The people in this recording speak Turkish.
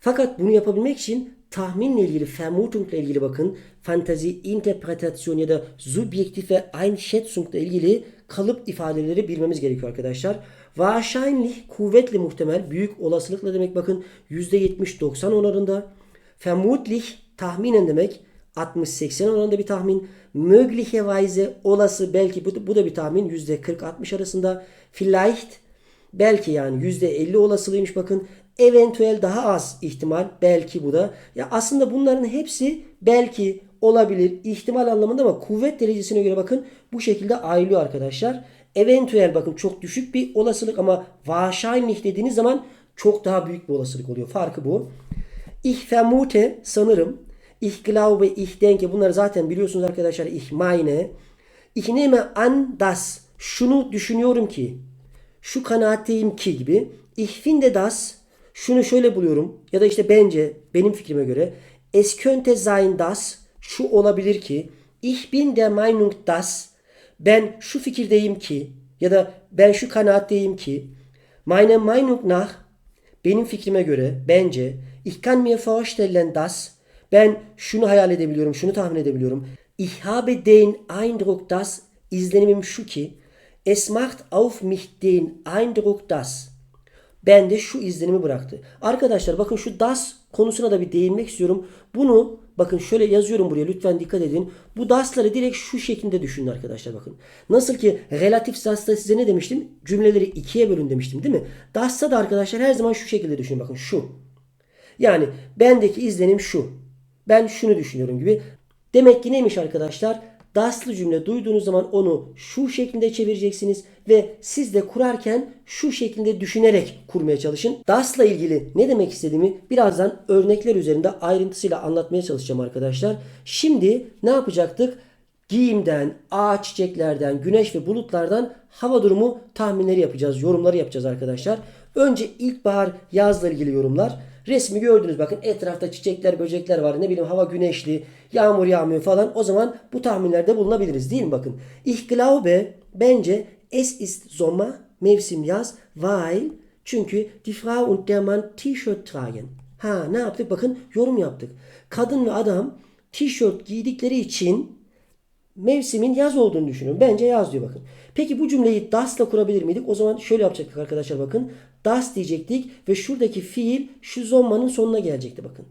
Fakat bunu yapabilmek için tahminle ilgili, Vermutung ilgili bakın, fantazi, interpretasyon ya da subjektive Einschätzung ile ilgili kalıp ifadeleri bilmemiz gerekiyor arkadaşlar. Wahrscheinlich kuvvetli muhtemel, büyük olasılıkla demek bakın %70-90 oranında. Vermutlich tahminen demek 60-80 oranında bir tahmin. Möglicherweise olası belki bu, bu da bir tahmin %40-60 arasında. Vielleicht belki yani %50 olasılığıymış bakın. Eventuel daha az ihtimal belki bu da. Ya aslında bunların hepsi belki olabilir ihtimal anlamında ama kuvvet derecesine göre bakın bu şekilde ayrılıyor arkadaşlar. Eventuel bakın çok düşük bir olasılık ama wahrscheinlich dediğiniz zaman çok daha büyük bir olasılık oluyor. Farkı bu. Ich vermute sanırım. Ich glaube, ich denke. Bunları zaten biliyorsunuz arkadaşlar. Ich meine. Ich nehme an, dass. Şunu düşünüyorum ki. Şu kanaatteyim ki gibi. Ich finde das. Şunu şöyle buluyorum. Ya da işte bence benim fikrime göre. Es könnte sein dass. Şu olabilir ki. Ich bin der Meinung dass. Ben şu fikirdeyim ki. Ya da ben şu kanaatteyim ki. Meine Meinung nach. Benim fikrime göre bence ich kann mir vorstellen dass ben şunu hayal edebiliyorum, şunu tahmin edebiliyorum. Ich habe den Eindruck dass izlenimim şu ki es macht auf mich den Eindruck dass bende şu izlenimi bıraktı. Arkadaşlar bakın şu das konusuna da bir değinmek istiyorum. Bunu bakın şöyle yazıyorum buraya lütfen dikkat edin. Bu das'ları direkt şu şekilde düşünün arkadaşlar bakın. Nasıl ki relatif das'ta size ne demiştim? Cümleleri ikiye bölün demiştim değil mi? Das'ta da arkadaşlar her zaman şu şekilde düşünün bakın şu. Yani bendeki izlenim şu. Ben şunu düşünüyorum gibi. Demek ki neymiş arkadaşlar? Das'lı cümle duyduğunuz zaman onu şu şekilde çevireceksiniz ve siz de kurarken şu şekilde düşünerek kurmaya çalışın. Das'la ilgili ne demek istediğimi birazdan örnekler üzerinde ayrıntısıyla anlatmaya çalışacağım arkadaşlar. Şimdi ne yapacaktık? Giyimden, ağaç çiçeklerden, güneş ve bulutlardan hava durumu tahminleri yapacağız, yorumları yapacağız arkadaşlar. Önce ilkbahar, yazla ilgili yorumlar. Resmi gördünüz bakın etrafta çiçekler, böcekler var. Ne bileyim hava güneşli, yağmur yağmıyor falan. O zaman bu tahminlerde bulunabiliriz değil mi bakın. Ich glaube bence es ist Sommer, mevsim yaz, weil çünkü die Frau und der Mann T-shirt tragen. Ha ne yaptık bakın yorum yaptık. Kadın ve adam tişört giydikleri için mevsimin yaz olduğunu düşünüyorum. Bence yaz diyor bakın. Peki bu cümleyi das'la kurabilir miydik? O zaman şöyle yapacaktık arkadaşlar bakın. Das diyecektik ve şuradaki fiil şu zommanın sonuna gelecekti bakın.